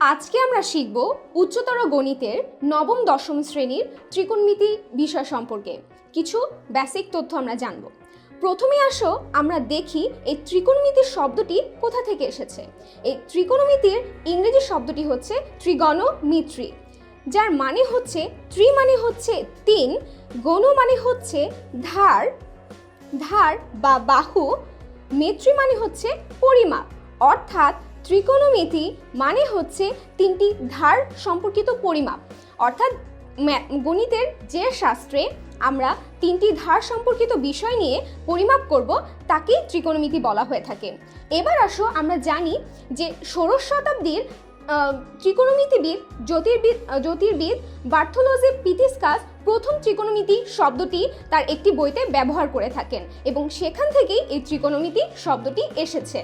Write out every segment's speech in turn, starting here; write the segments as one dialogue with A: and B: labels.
A: আজকে আমরা শিখব উচ্চতর গণিতের নবম দশম শ্রেণির ত্রিকোণমিতি বিষয় সম্পর্কে। কিছু বেসিক তথ্য আমরা জানব। প্রথমে আসো, আমরা দেখি এই ত্রিকোণমিতির শব্দটি কোথা থেকে এসেছে। এই ত্রিকোণমিতির ইংরেজি শব্দটি হচ্ছে ত্রিগণমিত্রি, যার মানে হচ্ছে ত্রি মানে হচ্ছে তিন, গণ মানে হচ্ছে ধার ধার বা বাহু মেট্রি মানে হচ্ছে পরিমাপ, অর্থাৎ ত্রিকোণমিতি মানে হচ্ছে তিনটি ধার সম্পর্কিত পরিমাপ। অর্থাৎ গণিতের যে শাস্ত্রে আমরা তিনটি ধার সম্পর্কিত বিষয় নিয়ে পরিমাপ করব, তাকেই ত্রিকোণমিতি বলা হয়ে থাকে। এবার আসো আমরা জানি যে ষোড়শ শতাব্দীর ত্রিকোণমিতিবিদ জ্যোতির্বিদ জ্যোতির্বিদ বার্থোলজি পিতিস্কাস প্রথম ত্রিকোণমিতি শব্দটি তার একটি বইতে ব্যবহার করে থাকেন এবং সেখান থেকেই এই ত্রিকোণমিতি শব্দটি এসেছে।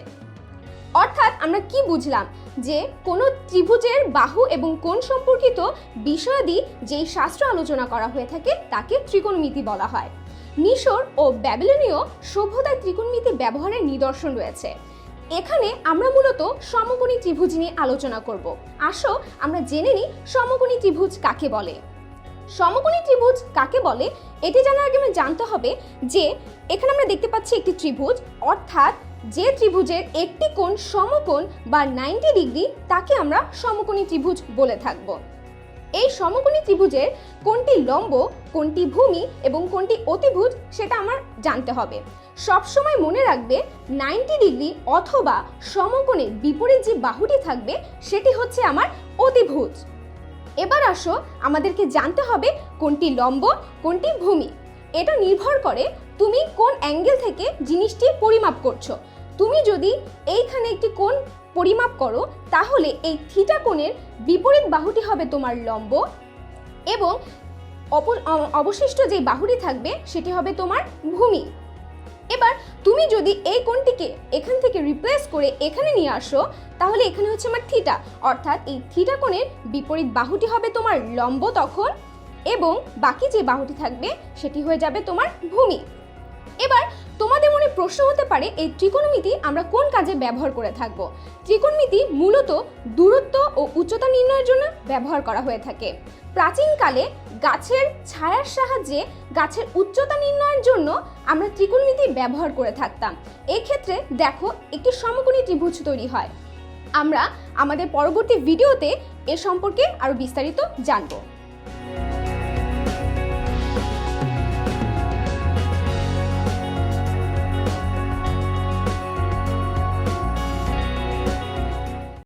A: অর্থাৎ আমরা কি বুঝলাম? যে কোনো ত্রিভুজের বাহু এবং কোণ সম্পর্কিত বিষয়াদি যেই শাস্ত্র আলোচনা করা হয়ে থাকে তাকে ত্রিকোণমিতি বলা হয়। মিশর ও ব্যাবিলনীয় সভ্যতায় ত্রিকোণমিতি ব্যবহারের নিদর্শন রয়েছে। এখানে আমরা মূলত সমকোণী ত্রিভুজ নিয়ে আলোচনা করব। আসো, আমরা জেনে নিই সমকোণী ত্রিভুজ কাকে বলে। সমকোণী ত্রিভুজ কাকে বলে? এটি জানার আগে আমরা জানতে হবে যে এখানে আমরা দেখতে পাচ্ছি একটি ত্রিভুজ, অর্থাৎ যে ত্রিভুজের একটি কোণ সমকোণ বা নাইনটি ডিগ্রি, তাকে আমরা সমকোণী ত্রিভুজ বলে থাকব। এই সমকোণী ত্রিভুজের কোনটি লম্ব কোনটি ভূমি এবং কোনটি অতিভুজ, সেটা আমার জানতে হবে। সবসময় মনে রাখবে, নাইনটি ডিগ্রি অথবা সমকোণের বিপরীত যে বাহুটি থাকবে, সেটি হচ্ছে আমার অতিভুজ। এবার আসো, আমাদেরকে জানতে হবে কোনটি লম্ব কোনটি ভূমি। এটা নির্ভর করে তুমি কোন অ্যাঙ্গেল থেকে জিনিসটি পরিমাপ করছ। তুমি যদি এইখানে একটি কোণ পরিমাপ করো, তাহলে এই থিটা কোণের বিপরীত বাহুটি হবে তোমার লম্ব এবং অবশিষ্ট যে বাহুটি থাকবে, সেটি হবে তোমার ভূমি। এবার তুমি যদি এই কোণটিকে এখান থেকে রিপ্লেস করে এখানে নিয়ে আসো, তাহলে এখানে হচ্ছে আমার থিটা। অর্থাৎ এই থিটা কোণের বিপরীত বাহুটি হবে তোমার লম্ব তখন এবং বাকি যে বাহুটি থাকবে, সেটি হয়ে যাবে তোমার ভূমি। এবার, তোমাদের মনে প্রশ্ন হতে পারে, এই ত্রিকোণমিতি আমরা কোন কাজে ব্যবহার করে থাকব? ত্রিকোণমিতি মূলত দূরত্ব ও উচ্চতা নির্ণয়ের জন্য ব্যবহার করা হয়ে থাকে। প্রাচীনকালে গাছের ছায়ার সাহায্যে গাছের উচ্চতা নির্ণয়ের জন্য আমরা ত্রিকোণমিতি ব্যবহার করে থাকতাম। এক্ষেত্রে দেখো, একটি সমকোণী ত্রিভুজ তৈরি হয়। আমরা আমাদের পরবর্তী ভিডিওতে এ সম্পর্কে আরও বিস্তারিত জানব।